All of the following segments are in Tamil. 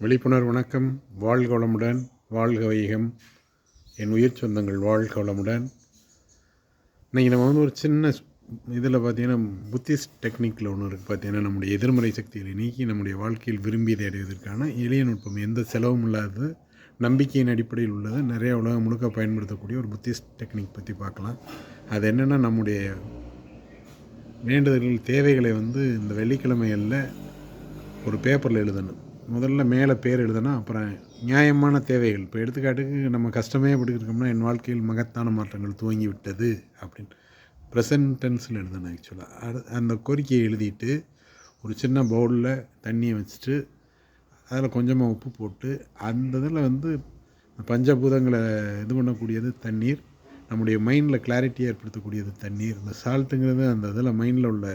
விழிப்புணர்வு வணக்கம். வாழ்க வளமுடன் வாழ்க வைகம். என் உயிர் சொந்தங்கள் வாழ்க வளமுடன். இன்றைக்கி நம்ம வந்து ஒரு சின்ன இதில் பார்த்தீங்கன்னா புத்திஸ்ட் டெக்னிக்கில் ஒன்று இருக்குது பார்த்தீங்கன்னா நம்முடைய எதிர்மறை சக்திகளை நீக்கி நம்முடைய வாழ்க்கையில் விரும்பியதை அடைவதற்கான எளிய நுட்பம். எந்த செலவும் இல்லாதது நம்பிக்கையின் அடிப்படையில் உள்ளது நிறைய உலகம் முழுக்க பயன்படுத்தக்கூடிய ஒரு புத்திஸ்ட் டெக்னிக் பற்றி பார்க்கலாம். அது என்னென்னா நம்முடைய வேண்டுதல்கள் தேவைகளை வந்து இந்த வெள்ளிக்கிழமைகளில் ஒரு பேப்பரில் எழுதணும். முதல்ல மேலே பேர் எழுதுனா அப்புறம் நியாயமான தேவைகள். இப்போ எடுத்துக்காட்டுக்கு நம்ம கஷ்டமே இருக்கோம்னா என் வாழ்க்கையில் மகத்தான மாற்றங்கள் துவங்கி விட்டது அப்படின்னு. ப்ரெசன்ட் டென்ஸில் எழுதணும் ஆக்சுவலாக அது அந்த கோரிக்கையை எழுதிட்டு ஒரு சின்ன பவுலில் தண்ணியை வச்சுட்டு அதில் கொஞ்சமாக உப்பு போட்டு அந்த இதில் வந்து பஞ்சபூதங்களை இது பண்ணக்கூடியது தண்ணீர். நம்முடைய மைண்டில் கிளாரிட்டி ஏற்படுத்தக்கூடியது தண்ணீர். இந்த சால்ட்டுங்கிறது அந்த இதில் மைண்டில் உள்ள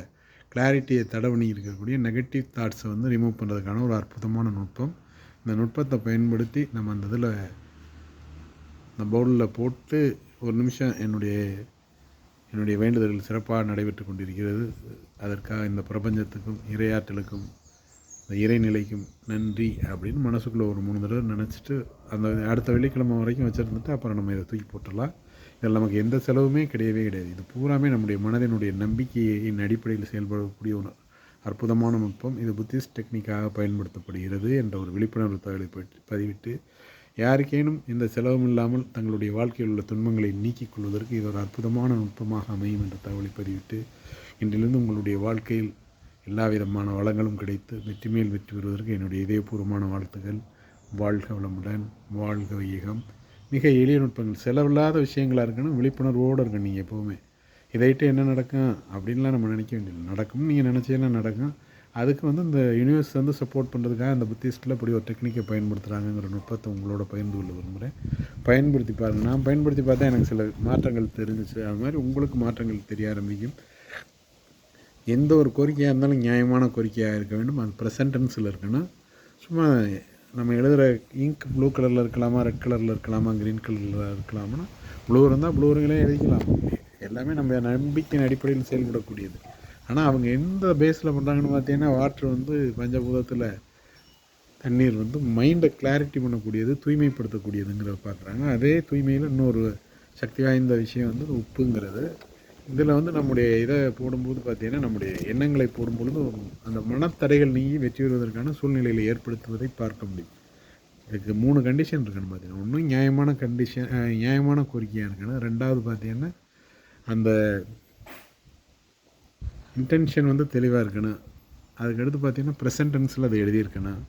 கிளாரிட்டியை தடவணி இருக்கக்கூடிய நெகட்டிவ் தாட்ஸை வந்து ரிமூவ் பண்ணுறதுக்கான ஒரு அற்புதமான நுட்பம். இந்த நுட்பத்தை பயன்படுத்தி நம்ம அந்த இதில் இந்த பவுலில் போட்டு ஒரு நிமிஷம் என்னுடைய என்னுடைய வேண்டுதல்கள் சிறப்பாக நடைபெற்று கொண்டிருக்கிறது. அதற்காக இந்த பிரபஞ்சத்துக்கும் இரையாற்றலுக்கும் இந்த இறைநிலைக்கும் நன்றி அப்படின்னு மனசுக்குள்ளே ஒரு மூணு தடவை நினச்சிட்டு அந்த அடுத்த வெள்ளிக்கிழமை வரைக்கும் வச்சுருந்துட்டு அப்புறம் நம்ம இதை தூக்கி போட்டுடலாம். இதில் நமக்கு எந்த செலவுமே கிடையவே கிடையாது. இது பூராமே நம்முடைய மனதினுடைய நம்பிக்கையின் அடிப்படையில் செயல்படக்கூடிய ஒரு அற்புதமான நுட்பம். இது புத்திஸ்ட் டெக்னிக்காக பயன்படுத்தப்படுகிறது என்ற ஒரு விழிப்புணர்வு தகவலை பதிவிட்டு யாருக்கேனும் இந்த செலவும் இல்லாமல் தங்களுடைய வாழ்க்கையில் உள்ள துன்பங்களை நீக்கிக் கொள்வதற்கு இது ஒரு அற்புதமான நுட்பமாக அமையும் என்ற தகவலை பதிவிட்டு இன்றிலிருந்து உங்களுடைய வாழ்க்கையில் எல்லா விதமான வளங்களும் கிடைத்து வெற்றி மேல் வெற்றி பெறுவதற்கு என்னுடைய இதயபூர்வமான வாழ்த்துக்கள். வாழ்க வளமுடன். வாழ்க வையகம். மிக எளிய நுட்பங்கள். செலவில்லாத விஷயங்களாக இருக்கணும் விழிப்புணர்வோடு இருக்கணும் நீங்கள் எப்போவுமே. இதைட்டு என்ன நடக்கும் அப்படின்லாம் நம்ம நினைக்க வேண்டியது நடக்கும் நீங்கள் நினச்சேன்னா நடக்கும். அதுக்கு வந்து இந்த யூனிவர்ஸ் வந்து சப்போர்ட் பண்ணுறதுக்காக அந்த புத்திஸ்டில் இப்படி ஒரு டெக்னிக்கை பயன்படுத்துகிறாங்கிற நுட்பத்தை உங்களோட பகிர்ந்து கொள்ள விரும்புகிறேன் பயன்படுத்தி பாருங்கள் நான் பயன்படுத்தி பார்த்தா எனக்கு சில மாற்றங்கள் தெரிஞ்சிச்சு. அது மாதிரி உங்களுக்கு மாற்றங்கள் தெரிய ஆரம்பிக்கும். எந்த ஒரு கோரிக்கையாக இருந்தாலும் நியாயமான கோரிக்கையாக இருக்க வேண்டும். அது ப்ரெசன்டென்ஸில் இருக்குன்னா சும்மா நம்ம எழுதுகிற இங்க் ப்ளூ கலரில் இருக்கலாமா ரெட் கலரில் இருக்கலாமா க்ரீன் கலரில் இருக்கலாமா ப்ளூ இருந்தால் ப்ளூருங்களே எழுதிக்கலாம். எல்லாமே நம்ம நம்பிக்கையின் அடிப்படையில் செயல்படக்கூடியது. ஆனால் அவங்க எந்த பேஸில் பண்ணுறாங்கன்னு பார்த்தீங்கன்னா வாட்ரு வந்து பஞ்சபூதத்தில் தண்ணீர் வந்து மைண்டை கிளாரிட்டி பண்ணக்கூடியது தூய்மைப்படுத்தக்கூடியதுங்கிறத பார்க்குறாங்க. அதே தூய்மையில் இன்னொரு சக்தி வாய்ந்த விஷயம் வந்து உப்புங்கிறது. இதில் வந்து நம்முடைய இதை போடும்போது பார்த்திங்கன்னா நம்முடைய எண்ணங்களை போடும்பொழுது அந்த மனத்தடைகள் நீங்கி வெற்றி பெறுவதற்கான சூழ்நிலையில் ஏற்படுத்துவதை பார்க்க முடியும். இதுக்கு மூணு கண்டிஷன் இருக்குன்னு பார்த்தீங்கன்னா. ஒன்றும் நியாயமான கண்டிஷன் நியாயமான கோரிக்கையாக இருக்கணும். ரெண்டாவது பார்த்தீங்கன்னா அந்த இன்டென்ஷன் வந்து தெளிவாக இருக்கணும். அதுக்கடுத்து பார்த்தீங்கன்னா ப்ரெசன்டென்ஸில் அதை எழுதியிருக்கணும்.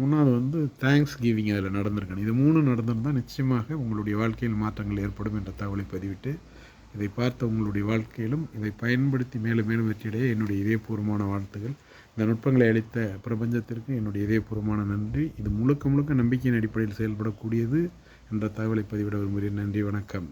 மூணாவது வந்து தேங்க்ஸ் கிவிங் அதில் நடந்திருக்கணும். இது மூணு நடந்திருந்தால் நிச்சயமாக உங்களுடைய வாழ்க்கையில் மாற்றங்கள் ஏற்படும் என்ற தகவலை பதிவிட்டு இதை பார்த்த உங்களுடைய வாழ்க்கையிலும் இதை பயன்படுத்தி மேலும் மேலும் வெற்றியடைய என்னுடைய இதயபூர்வமான வாழ்த்துகள். இந்த நுட்பங்களை அளித்த பிரபஞ்சத்திற்கு என்னுடைய இதயபூர்வமான நன்றி. இது முழுக்க முழுக்க நம்பிக்கையின் அடிப்படையில் செயல்படக்கூடியது என்ற தகவலை பதிவிட விரும்புகிறேன். நன்றி வணக்கம்.